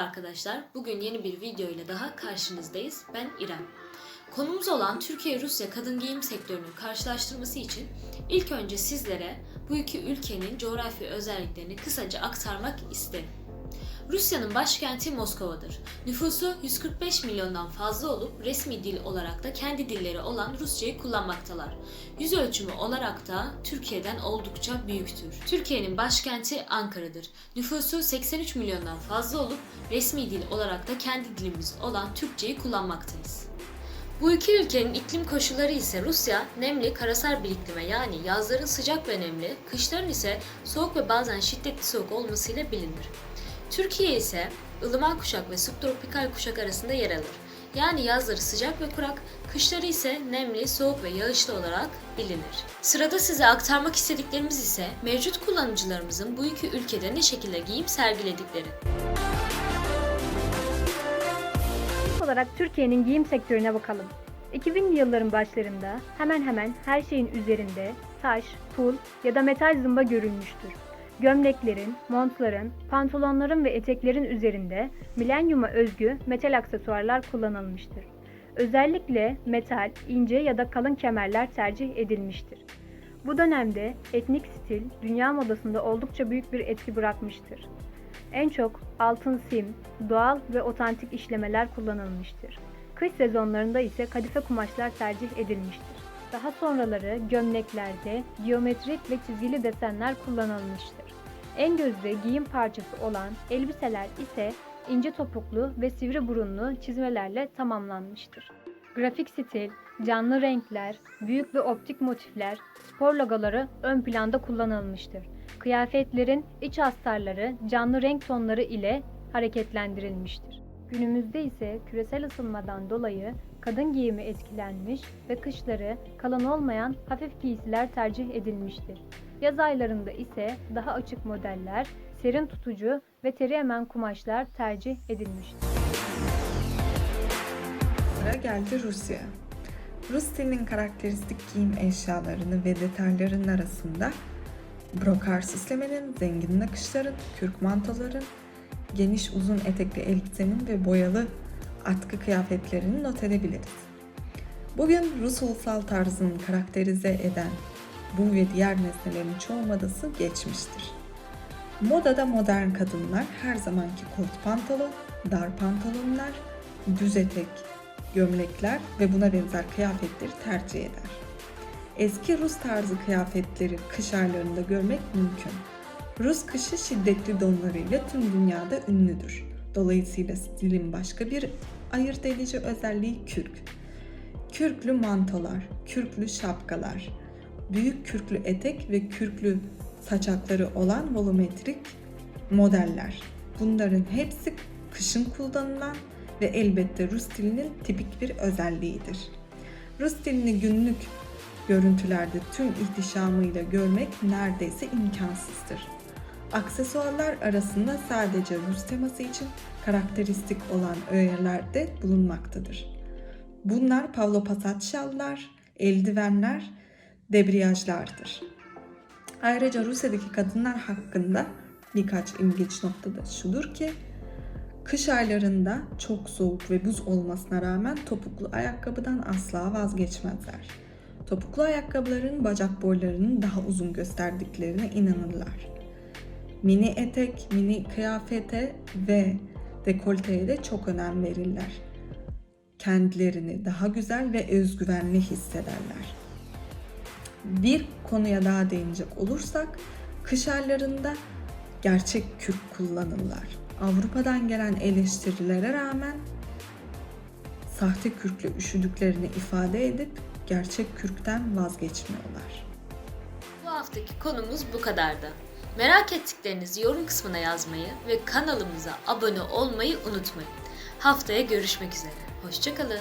arkadaşlar. Bugün yeni bir video ile daha karşınızdayız. Ben İrem. Konumuz olan Türkiye-Rusya kadın giyim sektörünün karşılaştırması için ilk önce sizlere bu iki ülkenin coğrafi özelliklerini kısaca aktarmak isterim. Rusya'nın başkenti Moskova'dır. Nüfusu 145 milyondan fazla olup resmi dil olarak da kendi dilleri olan Rusçayı kullanmaktalar. Yüz ölçümü olarak da Türkiye'den oldukça büyüktür. Türkiye'nin başkenti Ankara'dır. Nüfusu 83 milyondan fazla olup resmi dil olarak da kendi dilimiz olan Türkçeyi kullanmaktayız. Bu iki ülkenin iklim koşulları ise Rusya nemli karasal bir iklime yani yazların sıcak ve nemli, kışların ise soğuk ve bazen şiddetli soğuk olmasıyla bilinir. Türkiye ise ılıman kuşak ve subtropikal kuşak arasında yer alır. Yani yazları sıcak ve kurak, kışları ise nemli, soğuk ve yağışlı olarak bilinir. Sırada size aktarmak istediklerimiz ise mevcut kullanıcılarımızın bu iki ülkede ne şekilde giyim sergiledikleri. İlk olarak Türkiye'nin giyim sektörüne bakalım. 2000'li yılların başlarında hemen hemen her şeyin üzerinde taş, pul ya da metal zımba görülmüştür. Gömleklerin, montların, pantolonların ve eteklerin üzerinde milenyuma özgü metal aksesuarlar kullanılmıştır. Özellikle metal, ince ya da kalın kemerler tercih edilmiştir. Bu dönemde etnik stil dünya modasında oldukça büyük bir etki bırakmıştır. En çok altın sim, doğal ve otantik işlemeler kullanılmıştır. Kış sezonlarında ise kadife kumaşlar tercih edilmiştir. Daha sonraları gömleklerde geometrik ve çizgili desenler kullanılmıştır. En gözde giyim parçası olan elbiseler ise ince topuklu ve sivri burunlu çizmelerle tamamlanmıştır. Grafik stil, canlı renkler, büyük ve optik motifler, spor logoları ön planda kullanılmıştır. Kıyafetlerin iç astarları canlı renk tonları ile hareketlendirilmiştir. Günümüzde ise küresel ısınmadan dolayı kadın giyimi etkilenmiş ve kışları kalın olmayan hafif giysiler tercih edilmiştir. Yaz aylarında ise daha açık modeller, serin tutucu ve teri emen kumaşlar tercih edilmiştir. Sıra geldi Rusya'ya. Rus stilinin karakteristik giyim eşyalarını ve detayların arasında brokar süslemenin, zengin nakışların, kürk mantoların, geniş uzun etekli elbisenin ve boyalı atkı kıyafetlerini not edebiliriz. Bugün Rus ulusal tarzını karakterize eden bu ve diğer nesnelerin çoğu modası geçmiştir. Modada modern kadınlar her zamanki kot pantolon, dar pantolonlar, düz etek, gömlekler ve buna benzer kıyafetleri tercih eder. Eski Rus tarzı kıyafetleri kış aylarında görmek mümkün. Rus kışı şiddetli donlarıyla tüm dünyada ünlüdür. Dolayısıyla stilin başka bir ayırt edici özelliği kürk. Kürklü mantolar, kürklü şapkalar, büyük kürklü etek ve kürklü saçakları olan volumetrik modeller. Bunların hepsi kışın kullanılan ve elbette Rus stilinin tipik bir özelliğidir. Rus stilini günlük görüntülerde tüm ihtişamıyla görmek neredeyse imkansızdır. Aksesuarlar arasında sadece Rus teması için karakteristik olan öğeler de bulunmaktadır. Bunlar Pavlo Passat şallar, eldivenler, debriyajlardır. Ayrıca Rusya'daki kadınlar hakkında birkaç ilginç nokta da şudur ki Kış aylarında çok soğuk ve buz olmasına rağmen topuklu ayakkabıdan asla vazgeçmezler. Topuklu ayakkabıların bacak boylarının daha uzun gösterdiklerine inanırlar. Mini etek, mini kıyafete ve dekolteye de çok önem verirler. Kendilerini daha güzel ve özgüvenli hissederler. Bir konuya daha değinecek olursak, kış aylarında gerçek kürk kullanırlar. Avrupa'dan gelen eleştirilere rağmen sahte kürkle üşüdüklerini ifade edip gerçek kürkten vazgeçmiyorlar. Bu haftaki konumuz bu kadardı. Merak ettiklerinizi yorum kısmına yazmayı ve kanalımıza abone olmayı unutmayın. Haftaya görüşmek üzere. Hoşçakalın.